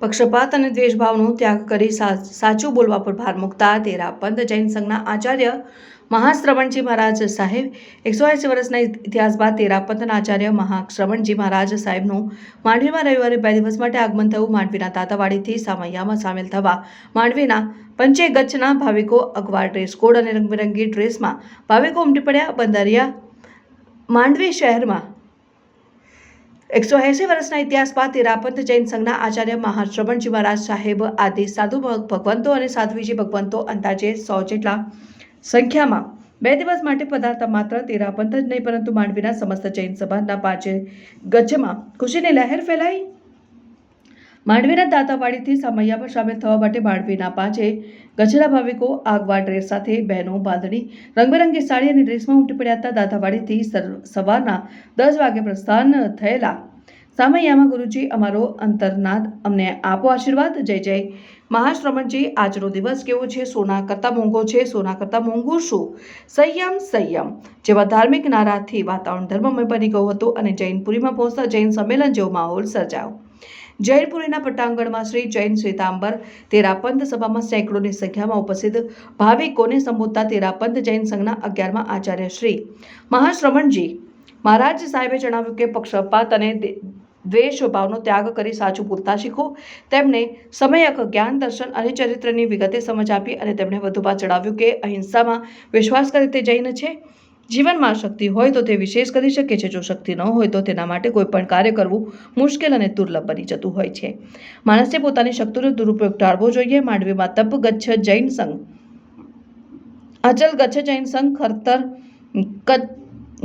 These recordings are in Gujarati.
પક્ષપાત અને દ્વેષભાવનો ત્યાગ કરી સાચું બોલવા પર ભાર મૂકતા તેરા પંથ જૈન સંઘના આચાર્ય મહાશ્રવણજી મહારાજ સાહેબ એકસો એંસી વર્ષના ઇતિહાસ બાદ તેરા પંથના આચાર્ય મહાશ્રવણજી મહારાજ સાહેબનું માંડવીમાં રવિવારે બે દિવસ માટે આગમન થયું. માંડવીના તાતાવાડીથી સામૈયામાં સામેલ થવા માંડવીના પંચે ગચ્છના ભાવિકો અગવા ડ્રેસ કોડ અને રંગબેરંગી ડ્રેસમાં ભાવિકો ઉમટી પડ્યા. બંદરિયા માંડવી શહેરમાં એકસો એંસી વર્ષના ઇતિહાસ બાદ તેરાપંથ જૈન સંઘના આચાર્ય મહાશ્રવણજી મહારાજ સાહેબ આદિ સાધુ ભગ- ભગવંતો અને સાધ્વીજી ભગવંતો અંદાજે સો જેટલા સંખ્યામાં બે દિવસ માટે પધારતા માત્ર તેરાપંથ જ નહીં, પરંતુ માંડવીના સમસ્ત જૈન સભાના પાંચે ગચ્છમાં ખુશીની લહેર ફેલાઈ. માંડવીના દાતાવાડીથી સામૈયા પર સામેલ થવા માટે માંડવીના પાંચે ગજરા ભાવિકો આગવા ડ્રેસ સાથે બહેનો, બાંધણી, રંગબેરંગી સાડી અને ડ્રેસમાં ઉમટી પડ્યા હતા. દાતાવાડીથી સવારના દસ વાગે પ્રસ્થાન થયેલા સામૈયામાં ગુરુજી, અમારો અંતરનાદ, અમને આપો આશીર્વાદ. જય જય. મહાશ્રમણજી, આજનો દિવસ કેવો છે? સોના કરતાં મોંઘો છે, સોના કરતાં મોંઘું શું? સંયમ સંયમ. જેવા ધાર્મિક નારાથી વાતાવરણ ધર્મમય બની ગયું હતું અને જૈનપુરીમાં પહોંચતા જૈન સંમેલન જેવો માહોલ સર્જાયો. જૈનપુરીના પટાંગણમાં શ્રી જૈન શ્વેતાંબર તેરાપંથ સભામાં સેંકડોની સંખ્યામાં ઉપસ્થિત ભાવિકોને સંબોધતા તેરાપંથ જૈન સંઘના અગિયારમાં આચાર્ય શ્રી મહાશ્રમણજી મહારાજ સાહેબે જણાવ્યું કે પક્ષપાત અને દ્વેષ ભાવનો ત્યાગ કરી સાચું બોલતા શીખો. તેમણે સમયક જ્ઞાન, દર્શન અને ચરિત્રની વિગતે સમજ આપી અને તેમણે વધુમાં જણાવ્યું કે અહિંસામાં વિશ્વાસ કરી તે જૈન છે. જીવનમાં શક્તિ હોય તો તે વિશેષ કરી શકે છે. જો શક્તિ ન હોય તો તેના માટે કોઈ પણ કાર્ય કરવું મુશ્કેલ અને દુર્લભ બની જતું હોય છે. માણસે પોતાની શક્તિનો દુરુપયોગ ટાળવો જોઈએ. માંડવીમાં તપ ગચ્છ જૈન સંઘ. અચલ ગચ્છ જૈન સંઘ, ખરતર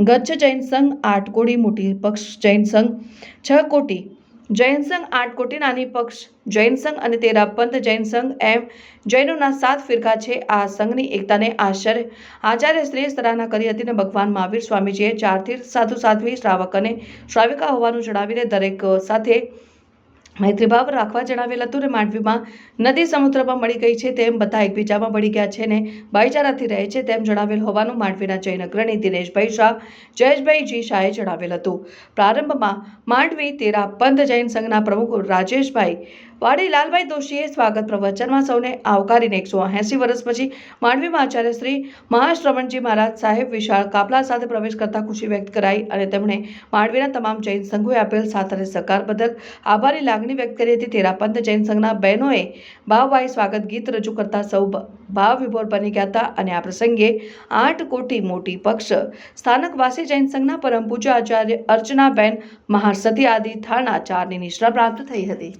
ગચ્છ જૈન સંઘ આઠ કોટી મોટી પક્ષ જૈન સંઘ, છ કોટી જૈન સંઘ આઠ કોટી નાની પક્ષ જૈન સંઘ અને તેરા પંથ જૈન સંઘ એમ જૈનોના સાત ફિરકા છે. આ સંઘની એકતાને આશ્ચર્ય આચાર્ય શ્રી સરાહના કરી હતી અને ભગવાન મહાવીર સ્વામીજીએ ચારથી સાધુ સાધ્વી શ્રાવક અને શ્રાવિકા હોવાનું જણાવીને દરેક સાથે મૈત્રીભાવ રાખવા જણાવેલ હતું અને માંડવીમાં નદી સમુદ્રમાં મળી ગઈ છે તેમ બધા એકબીજામાં મળી ગયા છે ને ભાઈચારાથી રહે છે તેમ જણાવેલ હોવાનું માંડવીના જૈન અગ્રણી દિનેશભાઈ શાહ, જયેશભાઈ જી શાહે જણાવેલ હતું. પ્રારંભમાં માંડવી તેરા પંથ જૈન સંઘના પ્રમુખ રાજેશભાઈ વાડી લાલભાઈ દોશીએ સ્વાગત પ્રવચનમાં સૌને આવકારીને એકસો એંસી વર્ષ પછી માંડવીમાં આચાર્ય શ્રી મહાશ્રવણજી મહારાજ સાહેબ વિશાળ કાપલા સાથે પ્રવેશ કરતા ખુશી વ્યક્ત કરાઈ અને તેમણે માંડવીના તમામ જૈન સંઘોએ આપેલ સાથ અને સહકાર બદલ આભારી લાગણી વ્યક્ત કરી હતી. તેરાપંથ જૈન સંઘના બહેનોએ ભાવવાહી સ્વાગત ગીત રજૂ કરતા સૌ ભાવ વિભોર બની ગયા હતા અને આ પ્રસંગે આઠ કોટી મોટી પક્ષ સ્થાનકવાસી જૈન સંઘના પરમ પૂજ્ય આચાર્ય અર્ચનાબેન મહારસતી આદિ થાણા ચારની નિષ્ઠા પ્રાપ્ત થઈ હતી.